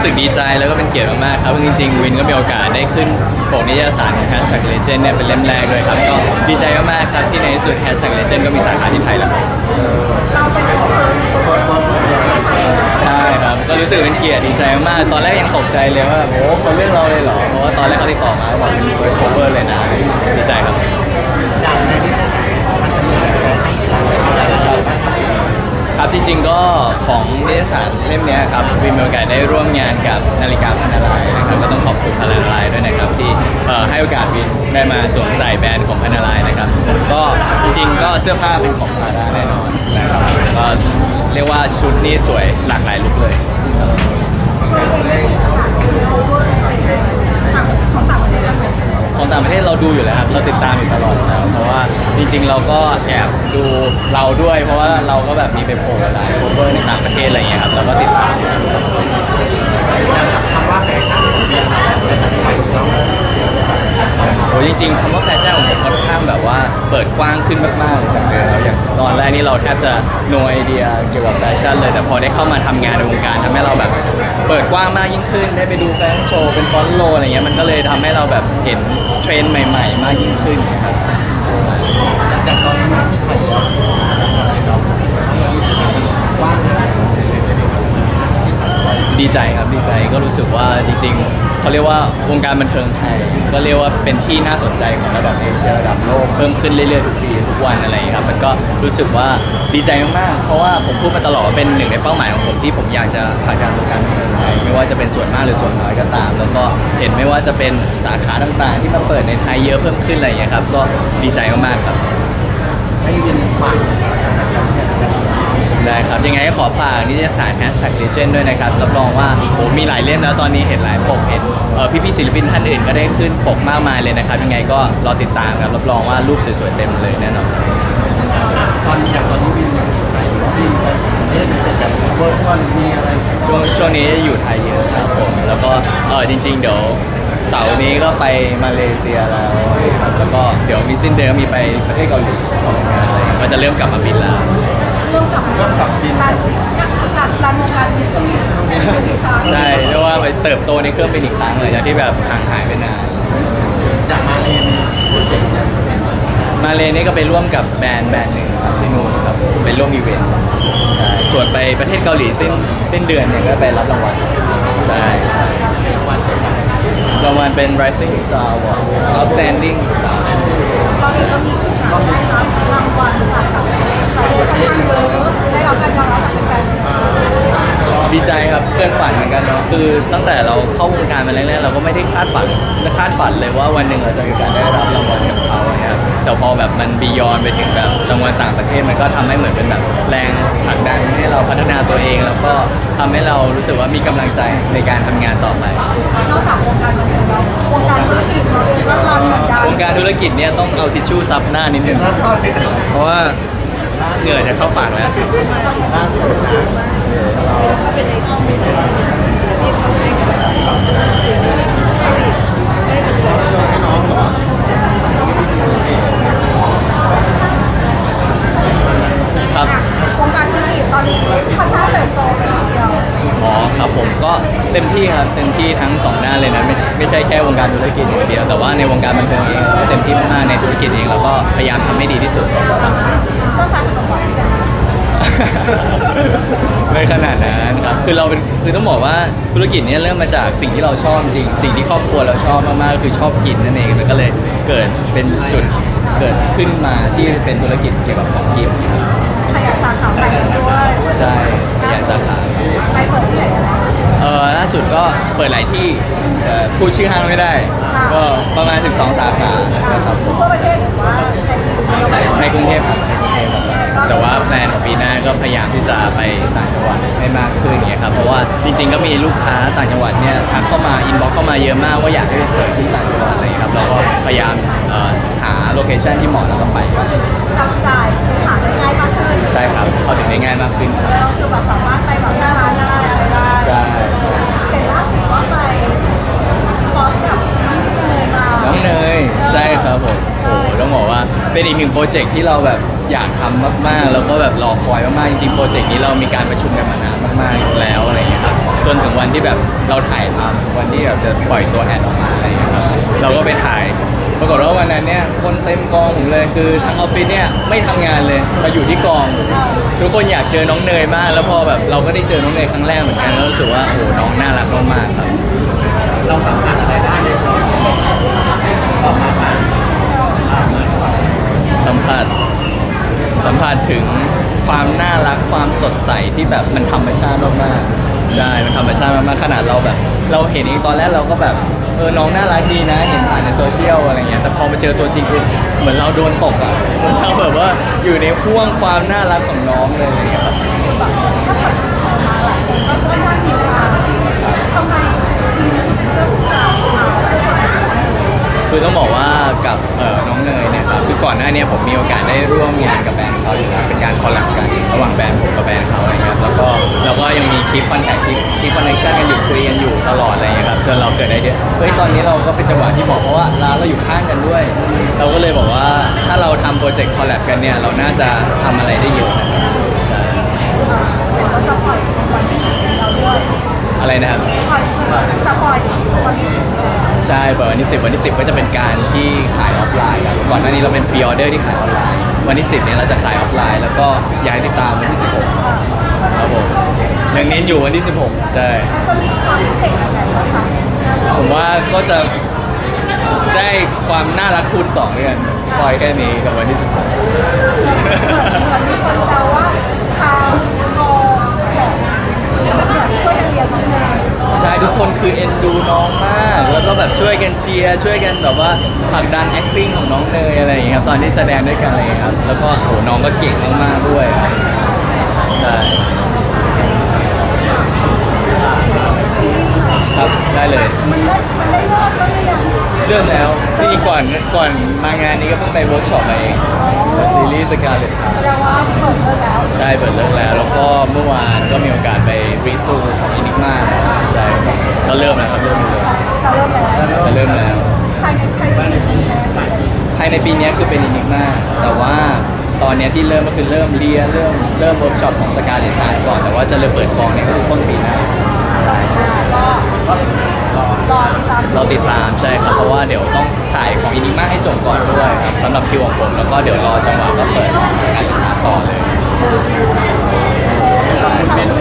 รู้สึกดีใจแล้วก็เป็นเกียรติมากๆครับจริงๆวินก็มีโอกาสได้ขึ้นปกนิตยสารของ Hashtag Legend เนี่ยเป็นเล่มแรกด้วยครับก็ดีใจมากๆครับที่ในที่สุด Hashtag Legend ก็มีสาขาที่ไทยแล้วครับใช่ครับก็รู้สึกเป็นเกียรติดีใจมากๆตอนแรกยังตกใจเลยว่าโอ้เขาเลือกเราเลยเหรอเพราะว่าตอนแรกเขาติดต่อมาบอกเป็น first cover เลยนะดีใจครับ อย่างในนิตยสารมันจะมีอะไรให้เราอะไรบ้างครับ ครับ จริง ๆ ก็ของนิตยสารเล่มเนี้ยครับวินมีโอกาสได้ร่วมงานกับนาฬิกาพันนาลายนะครับก็ต้องขอบคุณพันนาลายด้วยนะครับที่ให้โอกาสวินได้มาสวมใส่แบรนด์ของพันนาลายนะครับก็จริงๆก็เสื้อผ้าเป็นของพาด้าแน่นอนนะครับก็เรียกว่าชุดนี้สวยหลากหลายลุคเลยของต่างประเทศบ้างไหมของต่างประเทศเราดูอยู่แล้วครับเราติดตามอยู่ตลอดแล้วเพราะว่าจริง ๆ เราก็แอบดู เราด้วย เพราะว่าเราก็แบบมีไปโผล่หลายโคเวอร์ในต่างประเทศอะไรอย่างเงี้ยครับเราก็ติดตามคำว่าแฟชั่นมีอะไรเป็นอธิบายถูกต้องโอ้จริงๆคำว่าแฟชั่นของผมค่อนข้างแบบว่าเปิดกว้างขึ้นมากๆจากเดิมแล้วอย่างตอนแรกนี่เราแทบจะ no idea เกี่ยวกับแฟชั่นเลย แต่พอได้เข้ามาทำงานในวงการทำให้เราแบบ เปิดกว้างมากยิ่งขึ้น ได้ไปดูแฟชั่นโชว์เป็นฟอนโลอะไรเงี้ยมันก็เลยทำให้เราแบบเห็นเทรนด์ใหม่ ๆ มากยิ่งขึ้นครับจากตอนนี้มาที่ไทยแล้วเราว่างนะ ดี ใจครับดีใจก็รู้สึกว่าจริงๆเขาเรียกว่าวงการบันเทิงไทยก็เรียกว่าเป็นที่น่าสนใจของระดับเอเชียระดับโลกเพิ่มขึ้นเรื่อยๆทุกปีทุกวันอะไรอย่างเงี้ยครับมันก็รู้สึกว่าดีใจมากๆเพราะว่าผมพูดมาตลอดว่าเป็นหนึ่งในเป้าหมายของผมที่ผมอยากจะผลักดันวงการบันเทิงไทยไม่ว่าจะเป็นส่วนมากหรือส่วนน้อยก็ตาม แล้วก็เห็นไม่ว่าจะเป็นสาขาต่างๆ ที่มาเปิดในไทยเยอะเพิ่มขึ้นอะไรอย่างเงี้ยครับก็ดีใจมากๆครับ ให้วินฝาก ได้ครับ ยั งไงก็ขอฝากนิตยสาร Hashtag Legend ด้วยนะครับรับรองว่าโอ้มีหลายเล่มแล้วตอนนี้เห็นหลายปกเห็นเอ่อพี่ๆศิลปินท่านอื่นก็ได้ขึ้นปกมากมายเลยนะครับ ยังไงก็รอติดตามครับรับรองว่ารูปสวยๆเต็มเลยแน่นอนตอนอย่างตอนนี้วินอยู่ไทยวินไปเอ๊ะเป็นแบบเวิร์กวันมีอะไรช่วงช่วงนี้อยู่ไทยเยอะครับผมแล้วก็เออจริง ๆ เดี๋ยวเสาร์นี้ก็ไปมาเลเซียแล้วครับแล้วก็เดี๋ยวมีสิ้นเดือนก็มีไปประเทศเกาหลีของงานอะไรอย่างเงี้ยก็จะเริ่มกลับมาบินแล้ว เริ่มกลับเริ่มกลับบินการการการวงการนี้ก็มีเป็นอีกครั้งใช่เรียกว่าไปเติบโตในเครื่องเป็นอีกครั้งเลยจากที่แบบห่างหายไปนานจากมาเรียนโปรเจกต์เนี่ยมาเลนี่ก็ไปร่วมกับแบรนด์แบรนด์หนึ่งครับที่นู่นครับไปร่วมอีเวนต์ใช่ส่วนไปประเทศเกาหลีสิ้นสิ้นเดือนเนี่ยก็ไปรับรางวัลใช่ใช่รางวัลเป็นรางวัลเป็น Rising Star Award Outstanding Star เราเองก็มี ตั้งแต่เราเข้าวงการมาแรกๆเราก็ไม่ได้คาดฝันคาดฝันเลยว่าวันหนึ่งเราจะมีการได้รับรางวัลกับเขาเนี่ยครับแต่พอแบบมันบียอนไปถึงแบบรางวัลต่างประเทศมันก็ทำให้เหมือนเป็นแบบแรงผลักดันให้เราพัฒนาตัวเอง แล้วก็ทำให้เรารู้สึกว่ามีกำลังใจในการทำงานต่อไปนอกจากวงการบันเทิงแล้ววงการธุรกิจเราเองก็รันเหมือนกันวงการธุรกิจเนี่ยต้องเอาทิชชู่ซับหน้านิดนึงแล้วก็ในเพราะว่าเหงื่อจะเข้าปากแล้วล่าสุดนะเราเป็นในช่องนี้ ที่ทำให้กับได้ดูแลให้น้องเหรอครับวงการธุรกิจตอนนี้ค่อนข้างเติบโตไปทีเดียวอ๋อครับผมก็เต็มที่ครับเต็มที่ทั้งสองด้านเลยนะไม่ใช่ไม่ใช่แค่วงการธุรกิจอย่างเดียวแต่ว่าในวงการบันเทิงเองเราก็เต็มที่มากๆในธุรกิจเองเราก็พยายามทำให้ดีที่สุดก็สร้างขนมหวานกัน ไม่ขนาดนั้นครับคือเราเป็นคือต้องบอกว่าธุรกิจเนี้เริ่มมาจากสิ่งที่เราชอบจริงสิ่งที่ครอบครัวเราชอบมากๆก็คือชอบกินนั่นเองมันก็เลยเกิดเป็นจุดเกิดขึ้นมาที่เป็นธุรกิจเกี่ยวกับของกินครับขยายสาขาไปด้วยใช่ขยายสาขาครับไปเปิดที่ไหนกันแล้วเออล่าสุดก็เปิดหลายที่แต่พูดชื่อห้างไม่ได้ ก็ประมาณ 12 สาขานะครับผม ที่จะไปต่างจังหวัดให้มากขึ้นอย่างเงี้ยครับเพราะว่าจริงๆก็มีลูกค้าต่างจังหวัดเนี่ยทักเข้ามาอินบ็อกเข้ามาเยอะมากว่าอยากให้ไปเปิดที่ต่างจังหวัดอะไรอย่างเงี้ยครับเราก็พยายามเอ่อหาโลเคชั่นที่เหมาะแล้วก็ไปครับจับจ่ายซื้อหาได้ง่ายมากขึ้นใช่ครับเข้าถึงได้ง่ายมากขึ้นครับแล้วคือแบบสามารถไปแบบหน้าร้านได้อะไรได้ใช่ใช่เห็นล่าสุดว่าไปคอร์สกับน้องเนยมาน้องเนยใช่ครับผมโอ้โห ต้องบอกว่าเป็นอีกหนึ่งโปรเจกต์ที่เราแบบอยากทำมากๆ แล้วก็แบบรอคอยมากๆ จริงๆ โปรเจกต์นี้เรามีการประชุมกันมานานมากๆ แล้วอะไรอย่างเงี้ยครับ จนถึงวันที่แบบเราถ่ายทำวันที่แบบจะปล่อยตัวแอดออกมาอะไรอย่างเงี้ยครับ เราก็ไปถ่าย ปรากฏว่าวันนั้นเนี่ยคนเต็มกองผมเลยคือทั้งออฟฟิศเนี่ยไม่ทำงานเลยมาอยู่ที่กอง ทุกคนอยากเจอน้องเนยมาก แล้วพอแบบเราก็ได้เจอน้องเนยครั้งแรกเหมือนกันแล้วรู้สึกว่าโอ้โหน้องน่ารักมากๆครับ เราสัมผัสอะไรได้เลยอกมาใหม่ สัมผัสสัมผัส ถึงความน่ารักความสดใสที่แบบมันธรรมชาติมากๆใช่มันธรรมชาติมากๆขนาดเราแบบ เราเห็นเองตอนแรกเราก็แบบเออน้องน่ารักดีนะเห็นผ่านในโซเชียลอะไรเงี้ยแต่พอมาเจอตัวจริงปุ๊บเหมือนเราโดนตกอะเหมือนเราแบบว่าอยู่ในห่วงความน่ารักของน้องเลยอะไรเงี้ยครับถ้าเปิดสานมาหลายคนก็ค่อน่ามีทำไมทีมเลือกสาวมาเพื่อความสวย คือต้องบอกว่ากับเอ่อน้องเนยเนี่ยครับคือก่อนหน้าเนี้ผมมีโอกาสได้ร่วมงานกับแบรนด์เขาอยู่แล้วเป็นการคอลแลบกันระหว่างแบรนด์ผมกับแบรนด์เขาอะไรเงี้ยครับแล้วก็เราก็ยังมีคลิปคอนแทคคลิปคลิปคอนเนคชั่นกันอยู่คุยกันอยู่ตลอดอะไรเงี้ยครับจนเราเกิดไอเดียเฮ้ยตอนนี้เราก็เป็นจังหวะที่เหมาะเพราะว่าร้านเราอยู่ข้างกันด้วย เราก็เลยบอกว่าถ้าเราทำโปรเจกต์คอลแลบกันเนี่ยเราน่าจะทำอะไรได้เยอะนะครับใช่เราจะปล่อยวันที่สิบเราด้วยอะไรนะครับ ปล่อยจะปล่อยวันที่สิบ ใช่เปิดวันที่ 10 วันที่ 10 ก็จะเป็นการที่ขายออฟไลน์ครับก่อนหน้านี้เราเป็นพรีออเดอร์ที่ขายออนไลน์ วันที่ 10 เนี่ยเราจะขายออฟไลน์ แล้วก็ย้ายติดตามวันที่ 16 ครับผมยังเน้นอยู่วันที่ 16 ใช่มันจะมีความพิเศษอะไรบ้างคะผมว่าก็จะได้ความน่ารักคูณ2ด้วยกันสปอยแค่นี้กับวันที่16เหมือนเหมือนมีคนแซวว่าทางกองของเหมือนช่วยกันเรียนน้องเนยใช่ ทุกคนคือเอ็นดูน้องมาก แล้วก็แบบช่วยกันเชียร์ช่วยกันแบบว่าผลักดัน acting ของน้องเนยอะไรอย่างเงี้ยครับตอนที่แสดงด้วยกันอะไรอย่างเงี้ยครับแล้วก็โหน้องก็เก่งมากๆด้วยครับใช่ซีรีส์ค่ะครับได้เลย มันได้มันได้เลิกบ้างหรือยังเรื่องแล้วที่จริงก่อนก่อนมางานนี้ก็เพิ่งไปเวิร์กช็อปมาเองกับซีรีส์สกาเลตแสดงว่าเปิดเลิกแล้ว ใช่เปิดเรื่องแล้ว แล้วก็เมื่อวานก็มีโอกาสไปรีตูของอินิกมาใช่ครับก็เริ่มแล้วครับเริ่มเลยจะเริ่มแล้วจะเริ่มแล้ว ภายในภายในปีนี้ไหมภายในปีนี้คือเป็นอินิกมาแต่ว่าตอนเนี้ยที่เริ่มก็คือเริ่มเรียนเริ่มเริ่มเวิร์กช็อปของสกาเลตก่อน แต่ว่าจะเริ่มเปิดกองเนี่ยก็คือต้นปีหน้าใช่ก็ก็รอรอติดตามเราติดตามใช่ครับเพราะว่าเดี๋ยวต้องถ่ายของอินิกมาให้จบก่อนด้วยครับสำหรับคิวของผมแล้วก็เดี๋ยวรอจังหวะก็เปิดสกาเลตต่อเลย เป็นการ